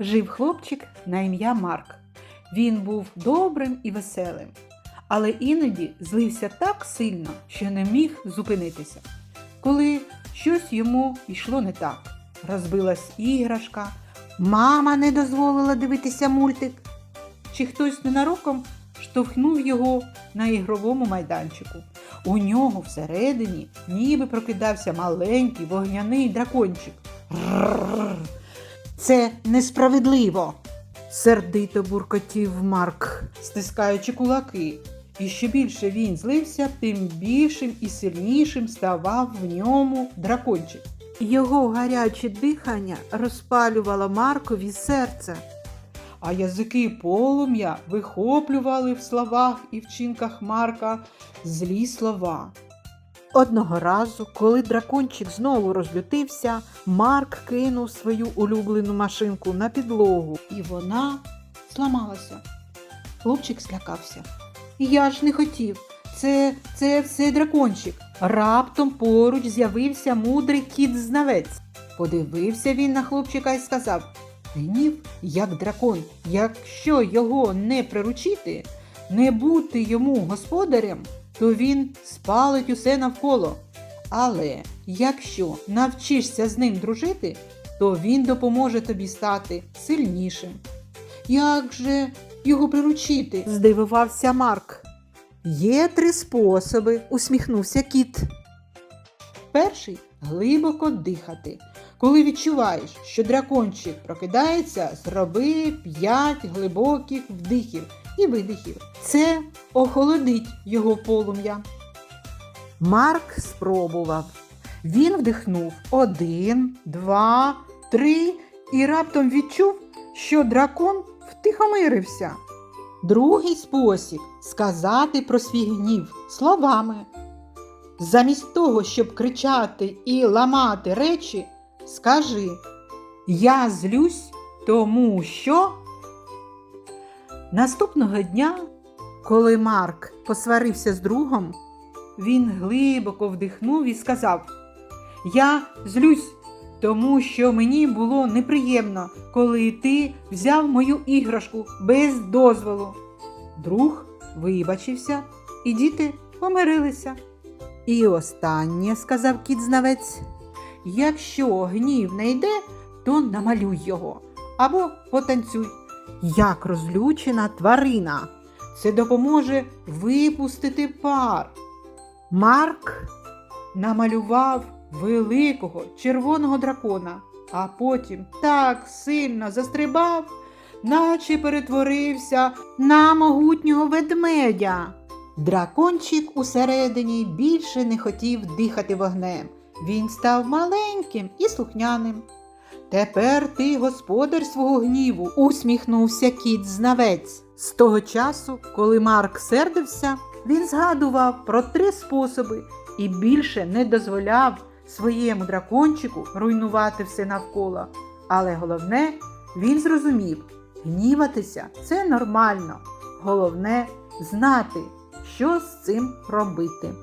жив хлопчик на ім'я Марк. Він був добрим і веселим, але іноді злився так сильно, що не міг зупинитися. Коли щось йому йшло не так, розбилась іграшка, мама не дозволила дивитися мультик, чи хтось ненароком штовхнув його на ігровому майданчику. У нього всередині ніби прокидався маленький вогняний дракончик. Це несправедливо. Сердито буркотів Марк, стискаючи кулаки. І що більше він злився, тим більшим і сильнішим ставав в ньому дракончик. Його гаряче дихання розпалювало Маркові серце, а язики полум'я вихоплювали в словах і вчинках Марка злі слова. Одного разу, коли дракончик знову розлютився, Марк кинув свою улюблену машинку на підлогу, і вона зламалася. Хлопчик злякався. Я ж не хотів. Це, це все дракончик. Раптом поруч з'явився мудрий кіт знавець. Подивився він на хлопчика і сказав: Гнів, як дракон, якщо його не приручити, не бути йому господарем, то він спалить усе навколо. Але якщо навчишся з ним дружити, то він допоможе тобі стати сильнішим. Як же його приручити? здивувався Марк. Є три способи, усміхнувся кіт. Перший глибоко дихати. Коли відчуваєш, що дракончик прокидається, зроби 5 глибоких вдихів і видихів. Це охолодить його полум'я. Марк спробував. Він вдихнув один, два, три і раптом відчув, що дракон втихомирився. Другий спосіб сказати про свій гнів словами. Замість того, щоб кричати і ламати речі, скажи Я злюсь, тому що. Наступного дня, коли Марк посварився з другом, він глибоко вдихнув і сказав: Я злюсь, тому що мені було неприємно, коли ти взяв мою іграшку без дозволу. Друг вибачився, і діти помирилися. І останнє, сказав кіт знавець, якщо гнів не йде, то намалюй його або потанцюй, як розлючена тварина. Це допоможе випустити пар. Марк намалював великого червоного дракона, а потім так сильно застрибав, наче перетворився на могутнього ведмедя. Дракончик усередині більше не хотів дихати вогнем. Він став маленьким і слухняним. Тепер ти господар свого гніву, усміхнувся кіт знавець. З того часу, коли Марк сердився, він згадував про три способи і більше не дозволяв своєму дракончику руйнувати все навколо. Але головне, він зрозумів, гніватися це нормально. Головне знати, що з цим робити.